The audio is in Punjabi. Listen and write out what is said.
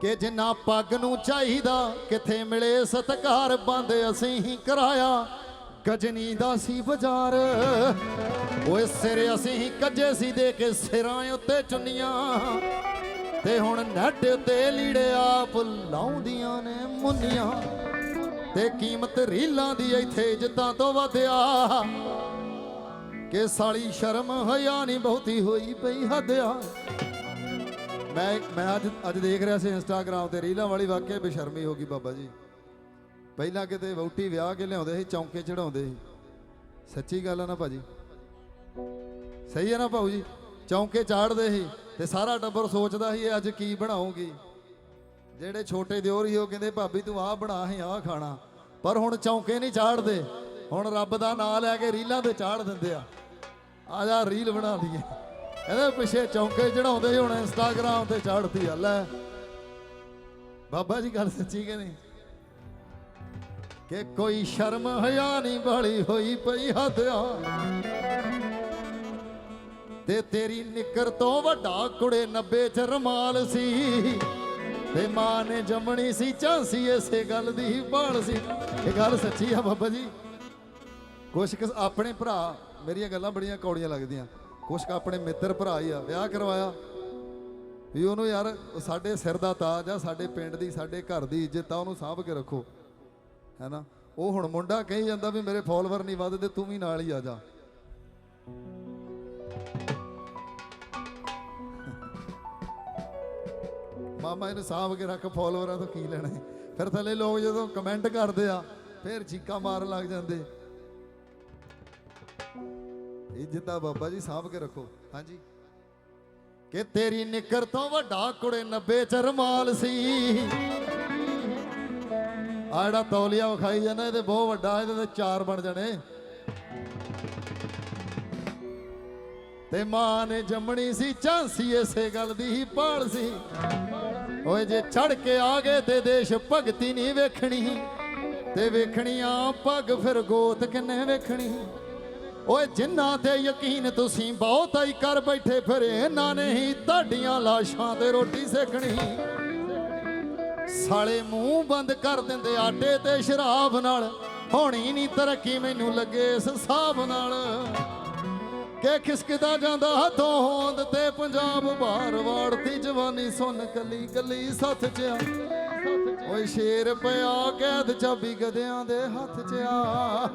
ਕਿ ਜਿੰਨਾ ਪੱਗ ਨੂੰ ਚਾਹੀਦਾ, ਕਿੱਥੇ ਮਿਲੇ ਸਤਕਾਰ ਬੰਦ ਅਸੀਂ ਹੀ ਕਰਾਇਆ। ਗਜਨੀ ਦਾ ਸੀ ਬਾਜ਼ਾਰ, ਓਏ ਸਿਰ ਅਸੀਂ ਹੀ ਕੱਜੇ ਸੀ ਦੇ ਕੇ ਸਿਰਾਂ ਉੱਤੇ ਚੁੰਨੀਆਂ। ਤੇ ਹੁਣ ਨੱਡ ਉੱਤੇ ਲੀੜੇ ਆਪ ਲਾਉਂਦੀਆਂ ਨੇ ਮੁੰਨੀਆਂ। ਤੇ ਕੀਮਤ ਰੀਲਾਂ ਦੀ ਇੱਥੇ ਜਿੱਦਾਂ ਤੋਂ ਵਧਿਆ। ਕਿ ਸਾਲੀ ਸ਼ਰਮ ਹਿਆ ਨਹੀਂ ਬਹੁਤੀ ਹੋਈ ਪਈ ਹੱਦਿਆ। ਮੈਂ ਮੈਂ ਅੱਜ ਅੱਜ ਦੇਖ ਰਿਹਾ ਸੀ ਇੰਸਟਾਗ੍ਰam ਤੇ ਰੀਲਾਂ ਵਾਲੀ ਵਾਕਿਆ ਬੇਸ਼ਰਮੀ ਹੋ ਗਈ ਬਾਬਾ ਜੀ। ਪਹਿਲਾਂ ਕਿਤੇ ਵਹੁਟੀ ਵਿਆਹ ਕੇ ਲਿਆਉਂਦੇ ਸੀ, ਚੌਂਕੇ ਚੜਾਉਂਦੇ ਸੀ। ਸੱਚੀ ਗੱਲ ਆ ਨਾ ਭਾਜੀ। ਸਹੀ ਹੈ ਨਾ ਭਾਊ ਜੀ। ਚੌਂਕੇ ਚਾੜਦੇ ਸੀ ਤੇ ਸਾਰਾ ਟੱਬਰ ਸੋਚਦਾ ਸੀ ਇਹ ਅੱਜ ਕੀ ਬਣਾਉਂਗੀ ਜਿਹੜੇ ਛੋਟੇ ਦਿਓਰੀ ਸੀ ਉਹ ਕਹਿੰਦੇ, ਭਾਬੀ ਤੂੰ ਆਹ ਬਣਾ ਸੀ, ਆਹ ਖਾਣਾ। ਪਰ ਹੁਣ ਚੌਂਕੇ ਨਹੀਂ ਚਾੜਦੇ ਹੁਣ ਰੱਬ ਦਾ ਨਾਮ ਲੈ ਕੇ ਰੀਲਾਂ ਤੇ ਚਾੜ ਦਿੰਦੇ ਆ। ਆ ਜਾ, ਰੀਲ ਬਣਾ ਲਈਏ। ਇਹਦੇ ਪਿੱਛੇ ਚੌਂਕੇ ਚੜਾਉਂਦੇ ਸੀ, ਹੁਣ ਇੰਸਟਾਗ੍ਰਾਮ ਤੇ ਚਾੜਦੀ ਆ, ਲੈ। ਬਾਬਾ ਜੀ ਗੱਲ ਸੱਚੀ ਕਿ ਨਹੀਂ? ਕਿ ਕੋਈ ਸ਼ਰਮ ਹਯਾ ਨਹੀਂ ਬਾਲੀ ਹੋਈ ਪਈ ਹੱਦਿਆ ਤੇ ਤੇਰੀ ਨਿੱਕਰ ਤੋਂ ਵੱਡਾ ਕੁੜੇ 90 ਚ ਰਮਾਲ ਸੀ। ਤੇ ਮਾਂ ਨੇ ਜੰਮਣੀ ਸੀ, ਝਾਂਸੀ ਇਸੇ ਗੱਲ ਦੀ ਬਾਲ ਸੀ। ਇਹ ਗੱਲ ਸੱਚੀ ਆ ਬਾਬਾ ਜੀ? ਕੁਛ ਆਪਣੇ ਭਰਾ, ਮੇਰੀਆਂ ਗੱਲਾਂ ਬੜੀਆਂ ਕੌੜੀਆਂ ਲੱਗਦੀਆਂ। ਕੁਛ ਕੁ ਆਪਣੇ ਮਿੱਤਰ ਭਰਾ ਹੀ ਆ, ਵਿਆਹ ਕਰਵਾਇਆ। ਵੀ ਉਹਨੂੰ ਯਾਰ ਸਾਡੇ ਸਿਰ ਦਾ ਤਾਜ ਆ, ਸਾਡੇ ਪਿੰਡ ਦੀ, ਸਾਡੇ ਘਰ ਦੀ ਇੱਜ਼ਤ ਆ, ਉਹਨੂੰ ਸਾਂਭ ਕੇ ਰੱਖੋ। ਹੈਨਾ? ਉਹ ਹੁਣ ਮੁੰਡਾ ਕਹੀ ਜਾਂਦਾ ਵੀ ਮੇਰੇ ਫਾਲੋਅਰ ਨਹੀਂ ਵੱਧਦੇ, ਤੂੰ ਵੀ ਨਾਲ ਹੀ ਆ ਜਾ। ਮਾਮਾ ਇਹਨੂੰ ਸਾਂਭ ਕੇ ਰੱਖ, ਫਾਲੋਅਰਾਂ ਤੋਂ ਕੀ ਲੈਣਾ ਫਿਰ ਥੱਲੇ ਲੋਕ ਜਦੋਂ ਕਮੈਂਟ ਕਰਦੇ ਆ, ਫਿਰ ਚੀਕਾਂ ਮਾਰਨ ਲੱਗ ਜਾਂਦੇ। ਇੱਜ਼ਤ ਆ ਬਾਬਾ ਜੀ ਸਾਂਭ ਕੇ ਰੱਖੋ। ਹਾਂਜੀ। ਕਿ ਤੇਰੀ ਨਿੱਕਰ ਤੋਂ ਵੱਡਾ ਕੁੜੇ 90 ਚ ਰਮਾਲ ਸੀ। ਆ ਤੌਲੀਆ ਵਿਖਾਈ ਜਾਂਦਾ, ਇਹਦੇ ਬਹੁਤ ਵੱਡਾ, ਇਹਦੇ ਤੇ ਚਾਰ ਬਣ ਜਾਣੇ। ਤੇ ਮਾਂ ਨੇ ਜੰਮਣੀ ਸੀ, ਝਾਂਸੀ ਇਸੇ ਗੱਲ ਦੀ ਹੀ ਪਾਲ ਸੀ। ਓਏ ਜੇ ਛੜ ਕੇ ਆ ਗਏ ਤੇ ਦੇਸ਼ ਭਗਤੀ ਨਹੀਂ ਵੇਖਣੀ। ਤੇ ਵੇਖਣੀ ਆ ਪੱਗ ਫਿਰ ਗੋਤ ਕਿੰਨੇ ਵੇਖਣੀ। ਓਏ ਜਿਨ੍ਹਾਂ ਤੇ ਯਕੀਨ ਤੁਸੀਂ ਬਹੁਤ ਹੀ ਕਰ ਬੈਠੇ ਫਿਰ, ਇਹਨਾਂ ਨੇ ਹੀ ਤੁਹਾਡੀਆਂ ਲਾਸ਼ਾਂ ਤੇ ਰੋਟੀ ਸੇਕਣੀ। ਸਾਲੇ ਮੂੰਹ ਬੰਦ ਕਰ ਦਿੰਦੇ ਆਟੇ ਤੇ ਸ਼ਰਾਬ ਨਾਲ। ਹੋਣੀ ਨਹੀਂ ਤਰੱਕੀ ਮੈਨੂੰ ਲੱਗੇ ਇਸ ਹਿਸਾਬ ਨਾਲ। ਕਿ ਖਿਸਕਦਾ ਜਾਂਦਾ ਹੱਥੋਂ ਹੋਂਦ ਤੇ ਪੰਜਾਬ ਬਾਹਰ ਵਾੜਦੀ ਜਵਾਨੀ ਸੁਣ ਕੱਲੀ ਕੱਲੀ ਸੱਥ ਚ ਆ। ਓਏ ਸ਼ੇਰ ਪਿਆ ਕੈਦ ਚਾਬੀ ਗਦਿਆਂ ਦੇ ਹੱਥ ਚ ਆ।